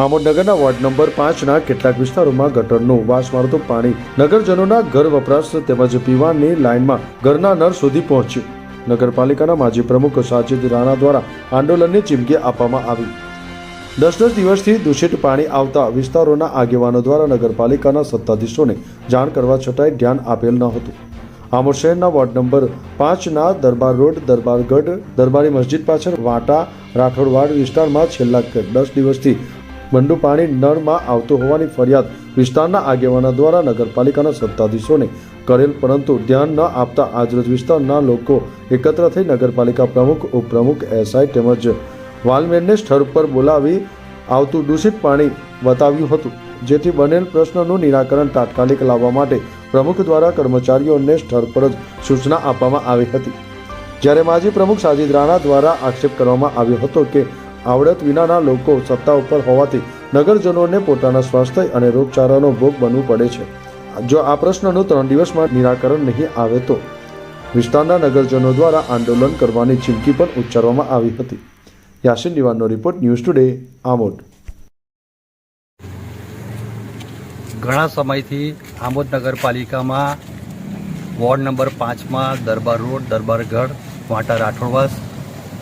આમોદનગરના ward number પાંચના કેટલાક વિસ્તારોમાં ગટરનું વાસ મારતું પાણી નગરજનોના ઘર વપરાશ તેમજ પીવાની લાઇનમાં ઘરના નળ સુધી પહોંચ્યું. નગરપાલિકાના માજી પ્રમુખ સાજિદ રાણા દ્વારા આંદોલનની ચીમકી આપવામાં આવી. દસ દસ દિવસથી દૂષિત પાણી આવતા વિસ્તારોના આગેવાનો દ્વારા નગરપાલિકાના સત્તાધીશોને જાણ કરવા છતાંય ધ્યાન આપેલ ન હતું. આમોદ શહેરના વોર્ડ નંબર પાંચના દરબાર રોડ દરબારગઢ દરબારી મસ્જિદ પાછળ વાટા, રાઠોડવાડ વિસ્તારમાં છેલ્લા દસ દિવસથી ગંદુ પાણી નળમાં આવતું હોવાની ફરિયાદ વિસ્તારના આગેવાનો દ્વારા નગરપાલિકાના સત્તાધીશોને કરેલ, પરંતુ ધ્યાન ન આપતા આજરોજ વિસ્તારના લોકો એકત્ર થઈ નગરપાલિકા પ્રમુખ, ઉપપ્રમુખ, એસઆઈ તેમજ વાલમેનને સ્થળ પર બોલાવી આવતું દૂષિત પાણી બતાવ્યું હતું, જેથી બનેલ પ્રશ્નનું નિરાકરણ તાત્કાલિક લાવવા માટે પ્રમુખ દ્વારા કર્મચારીઓને સ્થળ પર જ સૂચના આપવામાં આવી હતી. જ્યારે માજી પ્રમુખ સાજિદ રાણા દ્વારા આક્ષેપ કરવામાં આવ્યો હતો કે આવડત વિનાના લોકો સત્તા ઉપર હોવાથી નગરજનોને પોતાના સ્વાસ્થ્ય અને રોગચાળાનો ભોગ બનવું પડે છે. જો આ પ્રશ્નનું ત્રણ દિવસમાં નિરાકરણ નહીં આવે તો વિસ્તારના નગરજનો દ્વારા આંદોલન કરવાની ચીમકી પણ ઉચ્ચારવામાં આવી હતી. યાસીન દિવાનનો રિપોર્ટ ન્યૂઝ ટુડે, આમોદ. ઘણા સમયથી આમોદ નગરપાલિકામાં વોર્ડ નંબર પાંચમાં દરબાર રોડ, દરબારગઢ, વાંટા રાઠોડવાસ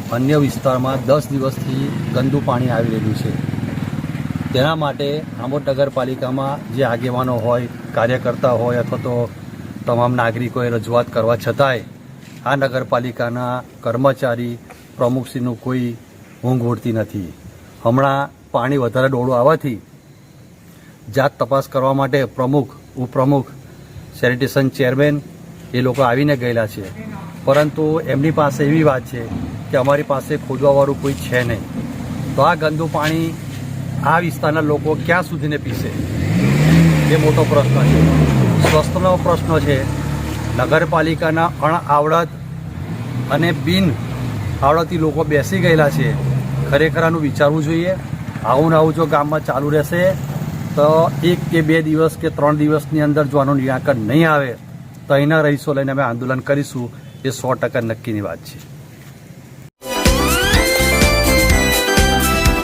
અન્ય વિસ્તારમાં દસ દિવસથી ગંદુ પાણી આવી રહ્યું છે. તેના માટે આંબોડ નગરપાલિકામાં જે આગેવાનો હોય, કાર્યકર્તા હોય અથવા તો તમામ નાગરિકોએ રજૂઆત કરવા છતાંય આ નગરપાલિકાના કર્મચારી પ્રમુખશ્રીનું કોઈ ઊંઘ ઉડતી નથી. હમણાં પાણી વધારે ડોળું આવવાથી જાત તપાસ કરવા માટે પ્રમુખ, ઉપપ્રમુખ સેનિટેશન ચેરમેન એ લોકો આવીને ગયેલા છે. પરંતુ એમની પાસે એવી વાત છે કે અમારી પાસે ખોદવાવાળું કોઈ છે નહીં. તો આ ગંદુ પાણી આ વિસ્તારના લોકો ક્યાં સુધીને પીશે? એ મોટો પ્રશ્ન છે. સ્વસ્થનો પ્રશ્ન છે. નગરપાલિકાના અણઆવડત અને બિન આવડતી લોકો બેસી ગયેલા છે. ખરેખર આનું વિચારવું જોઈએ. આવું આવું જો ગામમાં ચાલુ રહેશે, તો એક કે બે દિવસ કે ત્રણ દિવસની અંદર જો આનું નિરાકરણ નહીં આવે, તો અહીંના રહીશો લઈને અમે આંદોલન કરીશું. એ સો ટકા નક્કીની વાત છે.